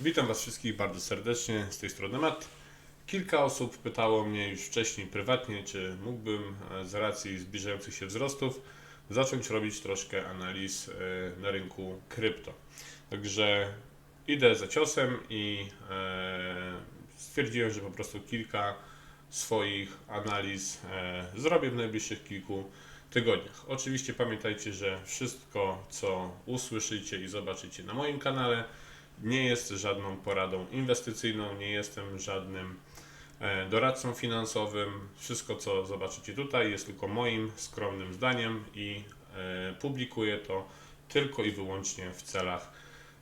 Witam Was wszystkich bardzo serdecznie, z tej strony Matt. Kilka osób pytało mnie już wcześniej prywatnie, czy mógłbym e, z racji zbliżających się wzrostów zacząć robić troszkę analiz e, na rynku krypto. Także idę za ciosem i e, stwierdziłem, że po prostu kilka swoich analiz zrobię w najbliższych kilku tygodniach. Oczywiście pamiętajcie, że wszystko, co usłyszycie i zobaczycie na moim kanale, nie jest żadną poradą inwestycyjną, nie jestem żadnym e, doradcą finansowym. Wszystko, co zobaczycie tutaj, jest tylko moim skromnym zdaniem i e, publikuję to tylko i wyłącznie w celach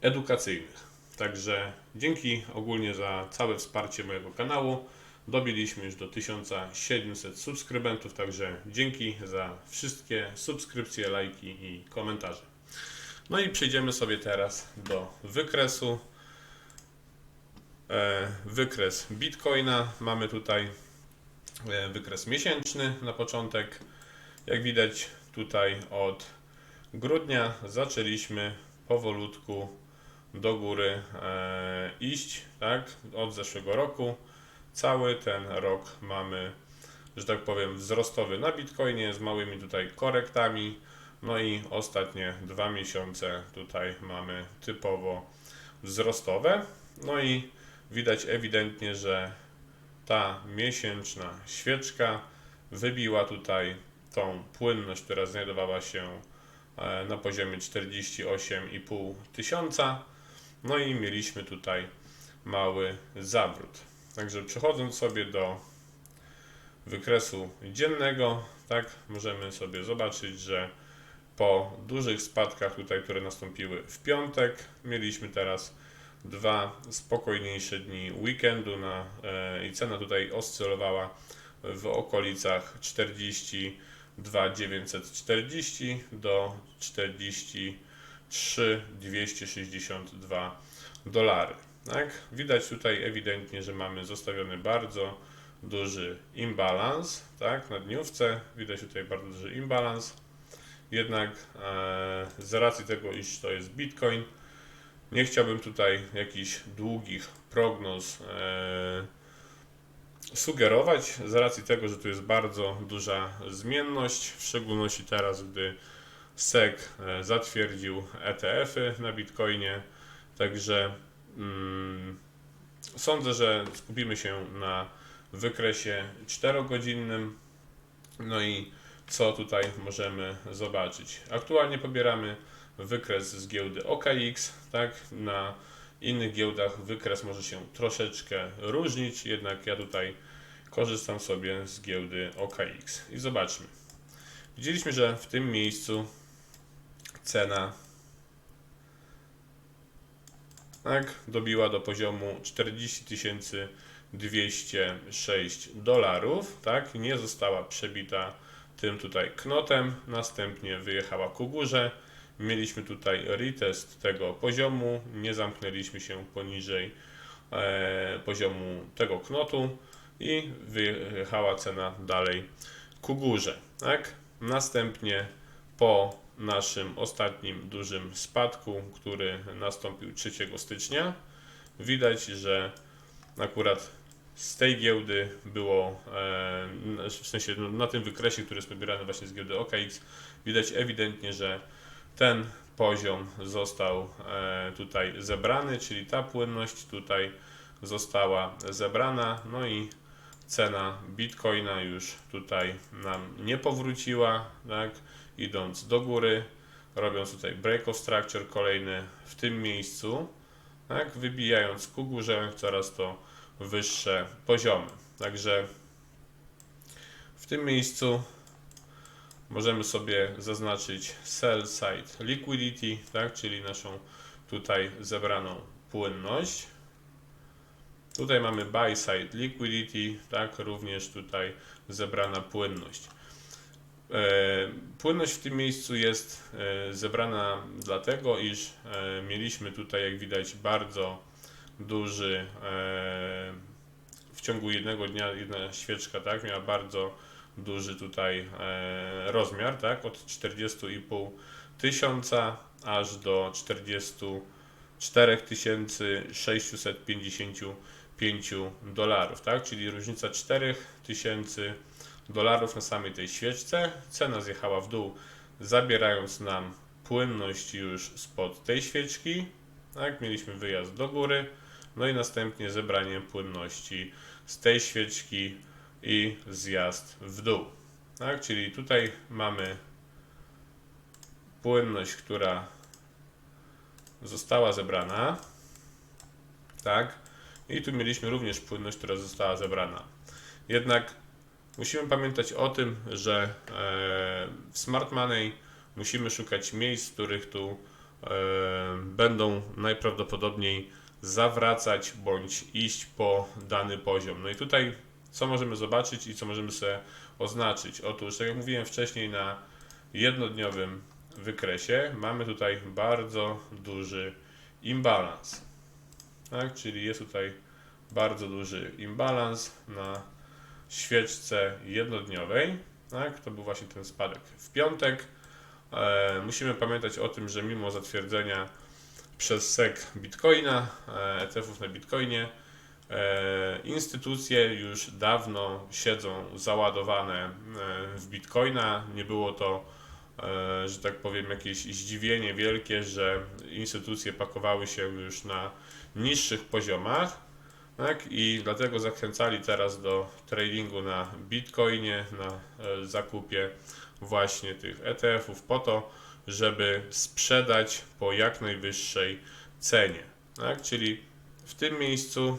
edukacyjnych. Także dzięki ogólnie za całe wsparcie mojego kanału. Dobiliśmy już do 1700 subskrybentów, także dzięki za wszystkie subskrypcje, lajki i komentarze. No i przejdziemy sobie teraz do wykresu. E, Wykres Bitcoina. Mamy tutaj e, wykres miesięczny na początek. Jak widać tutaj od grudnia zaczęliśmy powolutku do góry e, iść, tak? Od zeszłego roku. Cały ten rok mamy, że tak powiem, wzrostowy na Bitcoinie z małymi tutaj korektami. No i ostatnie dwa miesiące tutaj mamy typowo wzrostowe. No i widać ewidentnie, że ta miesięczna świeczka wybiła tutaj tą płynność, która znajdowała się e, na poziomie 48,5 tysiąca. No i mieliśmy tutaj mały zawrót. Także przechodząc sobie do wykresu dziennego, tak, możemy sobie zobaczyć, że po dużych spadkach tutaj, które nastąpiły w piątek, mieliśmy teraz dwa spokojniejsze dni weekendu na, e, i cena tutaj oscylowała w okolicach 42 940 do 43 262 dolary. Tak? Widać tutaj ewidentnie, że mamy zostawiony bardzo duży imbalans tak? na dniówce. Widać tutaj bardzo duży imbalans. Jednak e, z racji tego, iż to jest Bitcoin, nie chciałbym tutaj jakichś długich prognoz e, sugerować, z racji tego, że tu jest bardzo duża zmienność, w szczególności teraz, gdy SEC e, zatwierdził ETF-y na Bitcoinie. Także mm, sądzę, że skupimy się na wykresie 4-godzinnym. No i co tutaj możemy zobaczyć? Aktualnie pobieramy wykres z giełdy OKX, tak? Na innych giełdach wykres może się troszeczkę różnić, jednak ja tutaj korzystam sobie z giełdy OKX. I zobaczmy. Widzieliśmy, że w tym miejscu cena tak, dobiła do poziomu 40 206 dolarów, tak, nie została przebita tym tutaj knotem, następnie wyjechała ku górze, mieliśmy tutaj retest tego poziomu, nie zamknęliśmy się poniżej e, poziomu tego knotu i wyjechała cena dalej ku górze, tak, następnie po naszym ostatnim dużym spadku, który nastąpił 3 stycznia, widać, że akurat z tej giełdy było, e, w sensie na tym wykresie, który jest pobierany właśnie z giełdy OKX, widać ewidentnie, że ten poziom został e, tutaj zebrany, czyli ta płynność tutaj została zebrana, no i cena Bitcoina już tutaj nam nie powróciła, tak, idąc do góry, robiąc tutaj break of structure kolejny w tym miejscu, tak, wybijając ku górze coraz to wyższe poziomy. Także w tym miejscu możemy sobie zaznaczyć sell side liquidity, tak, czyli naszą tutaj zebraną płynność. Tutaj mamy buy side liquidity, tak, również tutaj zebrana płynność. E, Płynność w tym miejscu jest e, zebrana dlatego, iż e, mieliśmy tutaj, jak widać, bardzo duży e, w ciągu jednego dnia jedna świeczka, tak, miała bardzo duży tutaj e, rozmiar, tak, od 40,5 tysiąca aż do 40 4655 dolarów, tak? Czyli różnica 4000 dolarów na samej tej świeczce. Cena zjechała w dół, zabierając nam płynność już spod tej świeczki. Tak? Mieliśmy wyjazd do góry, no i następnie zebranie płynności z tej świeczki i zjazd w dół. Tak? Czyli tutaj mamy płynność, która została zebrana. Tak? I tu mieliśmy również płynność, która została zebrana. Jednak musimy pamiętać o tym, że e, w Smart Money musimy szukać miejsc, w których tu e, będą najprawdopodobniej zawracać bądź iść po dany poziom. No i tutaj co możemy zobaczyć i co możemy sobie oznaczyć? Otóż, tak jak mówiłem wcześniej, na jednodniowym wykresie mamy tutaj bardzo duży imbalans. Tak? Czyli jest tutaj bardzo duży imbalans na świeczce jednodniowej. Tak? To był właśnie ten spadek w piątek. E, musimy pamiętać o tym, że mimo zatwierdzenia przez SEC Bitcoina, e, ETF-ów na Bitcoinie, e, instytucje już dawno siedzą załadowane e, w Bitcoina. Nie było to, e, że tak powiem, jakieś zdziwienie wielkie, że instytucje pakowały się już na niższych poziomach. Tak? I dlatego zachęcali teraz do tradingu na Bitcoinie, na e, zakupie właśnie tych ETF-ów po to, żeby sprzedać po jak najwyższej cenie. Tak? Czyli w tym miejscu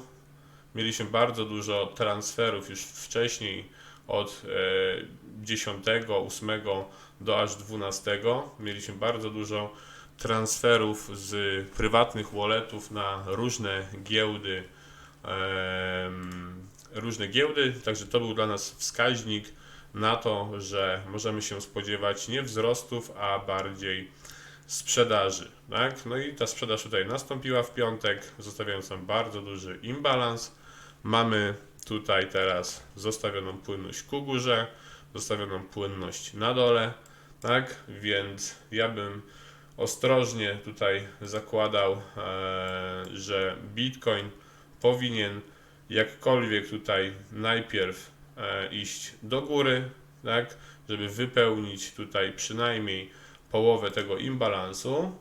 mieliśmy bardzo dużo transferów już wcześniej od e, 10, 8 do aż 12. Mieliśmy bardzo dużo transferów z prywatnych walletów na różne giełdy, różne giełdy, także to był dla nas wskaźnik na to, że możemy się spodziewać nie wzrostów, a bardziej sprzedaży. Tak? No i ta sprzedaż tutaj nastąpiła w piątek, zostawiając nam bardzo duży imbalans. Mamy tutaj teraz zostawioną płynność ku górze, zostawioną płynność na dole, tak? Więc ja bym ostrożnie tutaj zakładał, e, że Bitcoin powinien jakkolwiek tutaj najpierw iść do góry, tak, żeby wypełnić tutaj przynajmniej połowę tego imbalansu.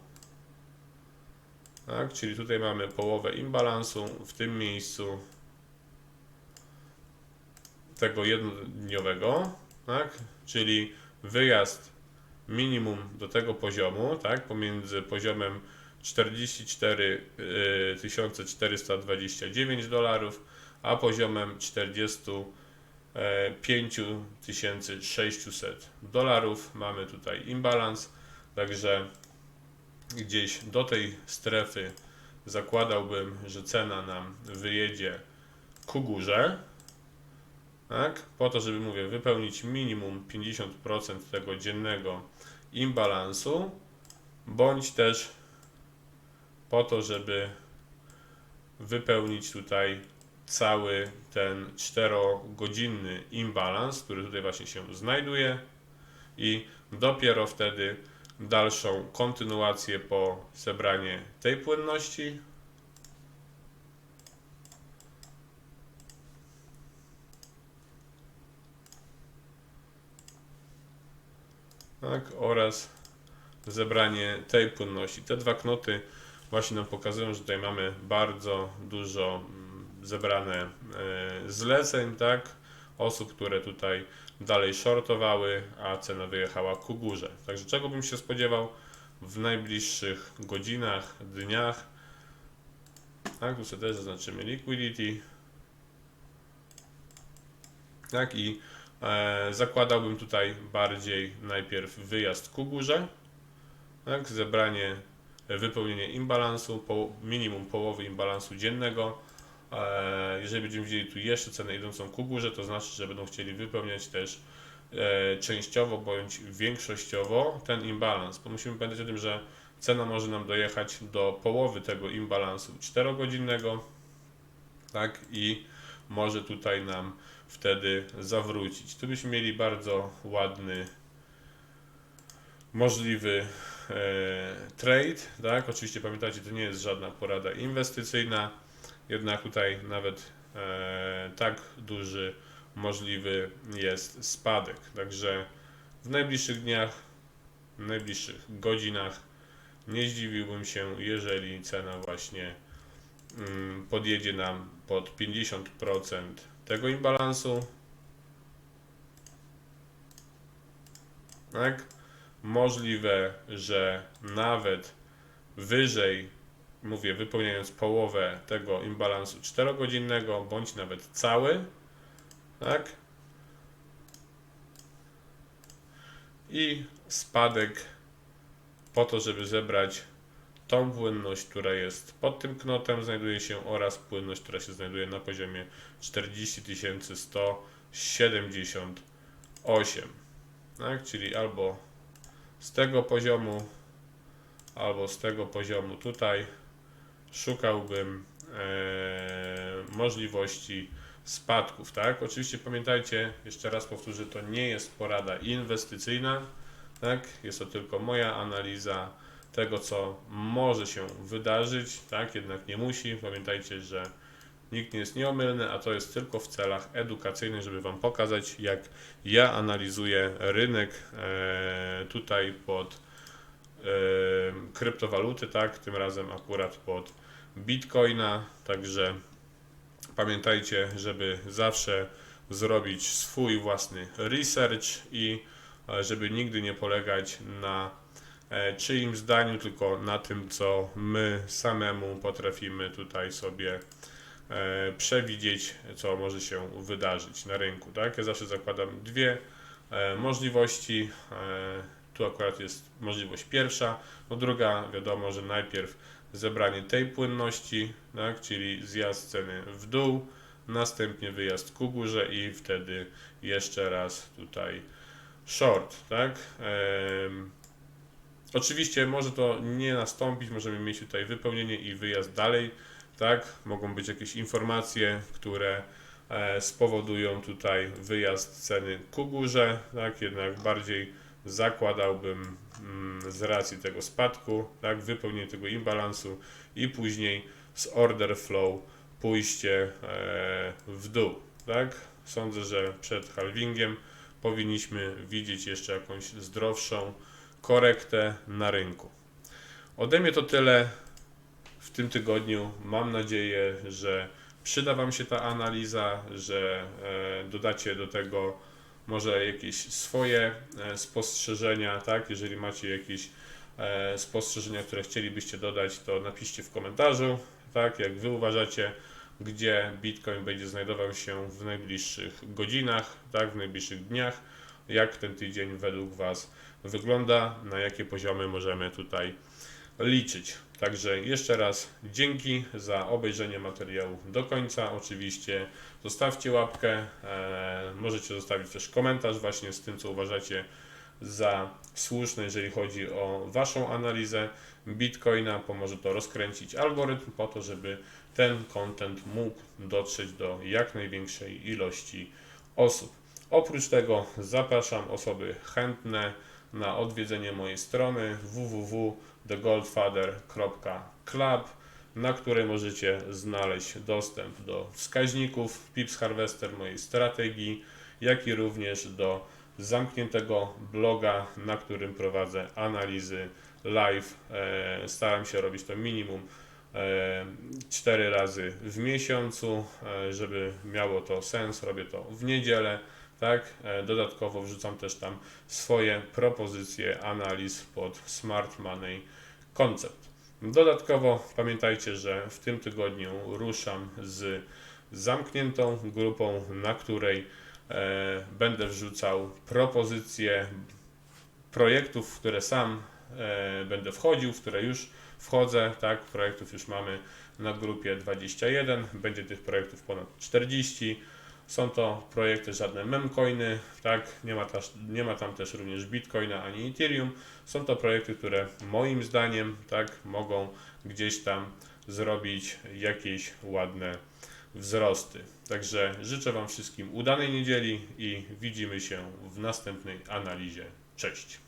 Tak, czyli tutaj mamy połowę imbalansu w tym miejscu tego jednodniowego, tak, czyli wyjazd minimum do tego poziomu, tak, pomiędzy poziomem 44 429 dolarów, a poziomem 45 600 dolarów. Mamy tutaj imbalans, także gdzieś do tej strefy zakładałbym, że cena nam wyjedzie ku górze, tak? po to, żeby mówię, wypełnić minimum 50% tego dziennego imbalansu, bądź też po to, żeby wypełnić tutaj cały ten 4-godzinny imbalans, który tutaj właśnie się znajduje i dopiero wtedy dalszą kontynuację po zebranie tej płynności tak, oraz zebranie tej płynności. Te dwa knoty właśnie nam pokazują, że tutaj mamy bardzo dużo zebrane e, zleceń, tak, osób, które tutaj dalej shortowały, a cena wyjechała ku górze. Także czego bym się spodziewał w najbliższych godzinach, dniach. Tak, tu sobie też zaznaczymy liquidity. Tak i e, zakładałbym tutaj bardziej najpierw wyjazd ku górze, tak, zebranie, wypełnienie imbalansu, po, minimum połowy imbalansu dziennego. E, jeżeli będziemy widzieli tu jeszcze cenę idącą ku górze, to znaczy, że będą chcieli wypełniać też e, częściowo bądź większościowo ten imbalans, bo musimy pamiętać o tym, że cena może nam dojechać do połowy tego imbalansu 4-godzinnego, tak, i może tutaj nam wtedy zawrócić. Tu byśmy mieli bardzo ładny, możliwy trade, tak? Oczywiście pamiętajcie, to nie jest żadna porada inwestycyjna, jednak tutaj nawet e, tak duży możliwy jest spadek. Także w najbliższych dniach, w najbliższych godzinach nie zdziwiłbym się, jeżeli cena właśnie mm, podjedzie nam pod 50% tego imbalansu. Tak? Możliwe, że nawet wyżej, mówię, wypełniając połowę tego imbalansu 4-godzinnego, bądź nawet cały, tak? I spadek po to, żeby zebrać tą płynność, która jest pod tym knotem, znajduje się oraz płynność, która się znajduje na poziomie 40 178. Tak? Czyli albo z tego poziomu, albo z tego poziomu tutaj szukałbym e, możliwości spadków, tak? Oczywiście pamiętajcie, jeszcze raz powtórzę, to nie jest porada inwestycyjna, tak? Jest to tylko moja analiza tego, co może się wydarzyć, tak? Jednak nie musi. Pamiętajcie, że nikt nie jest nieomylny, a to jest tylko w celach edukacyjnych, żeby Wam pokazać, jak ja analizuję rynek e, tutaj pod kryptowaluty, tak? Tym razem akurat pod Bitcoina, także pamiętajcie, żeby zawsze zrobić swój własny research i e, żeby nigdy nie polegać na e, czyim zdaniu, tylko na tym, co my samemu potrafimy tutaj sobie e, przewidzieć, co może się wydarzyć na rynku. Tak? Ja zawsze zakładam dwie możliwości. Tu akurat jest możliwość pierwsza, no druga wiadomo, że najpierw zebranie tej płynności, tak, czyli zjazd ceny w dół, następnie wyjazd ku górze i wtedy jeszcze raz tutaj short, tak. Ehm, oczywiście może to nie nastąpić, możemy mieć tutaj wypełnienie i wyjazd dalej, tak. Mogą być jakieś informacje, które e, spowodują tutaj wyjazd ceny ku górze, tak, jednak bardziej zakładałbym mm, z racji tego spadku, tak, wypełnienie tego imbalansu i później z order flow pójście e, w dół, tak. Sądzę, że przed halvingiem powinniśmy widzieć jeszcze jakąś zdrowszą korektę na rynku. Ode mnie to tyle w tym tygodniu. Mam nadzieję, że przyda Wam się ta analiza, że e, dodacie do tego może jakieś swoje e, spostrzeżenia, tak? Jeżeli macie jakieś e, spostrzeżenia, które chcielibyście dodać, to napiszcie w komentarzu, tak? Jak Wy uważacie, gdzie Bitcoin będzie znajdował się w najbliższych godzinach, tak? W najbliższych dniach, jak ten tydzień według Was wygląda, na jakie poziomy możemy tutaj liczyć. Także jeszcze raz dzięki za obejrzenie materiału do końca. Oczywiście zostawcie łapkę, e, możecie zostawić też komentarz właśnie z tym, co uważacie za słuszne, jeżeli chodzi o Waszą analizę Bitcoina. Pomoże to rozkręcić algorytm po to, żeby ten content mógł dotrzeć do jak największej ilości osób. Oprócz tego zapraszam osoby chętne na odwiedzenie mojej strony www.thegoldfather.club, na której możecie znaleźć dostęp do wskaźników Pips Harvester mojej strategii, jak i również do zamkniętego bloga, na którym prowadzę analizy live. E, staram się robić to minimum 4 e, razy w miesiącu, e, żeby miało to sens. Robię to w niedzielę tak? Dodatkowo wrzucam też tam swoje propozycje analiz pod Smart Money Concept. Dodatkowo pamiętajcie, że w tym tygodniu ruszam z zamkniętą grupą, na której e, będę wrzucał propozycje projektów, w które sam e, będę wchodził, w które już wchodzę, tak, projektów już mamy na grupie 21, będzie tych projektów ponad 40 są to projekty żadne memcoiny, tak? Nie ma, też, nie ma tam też również bitcoina ani ethereum. Są to projekty, które moim zdaniem tak mogą gdzieś tam zrobić jakieś ładne wzrosty. Także życzę Wam wszystkim udanej niedzieli i widzimy się w następnej analizie. Cześć.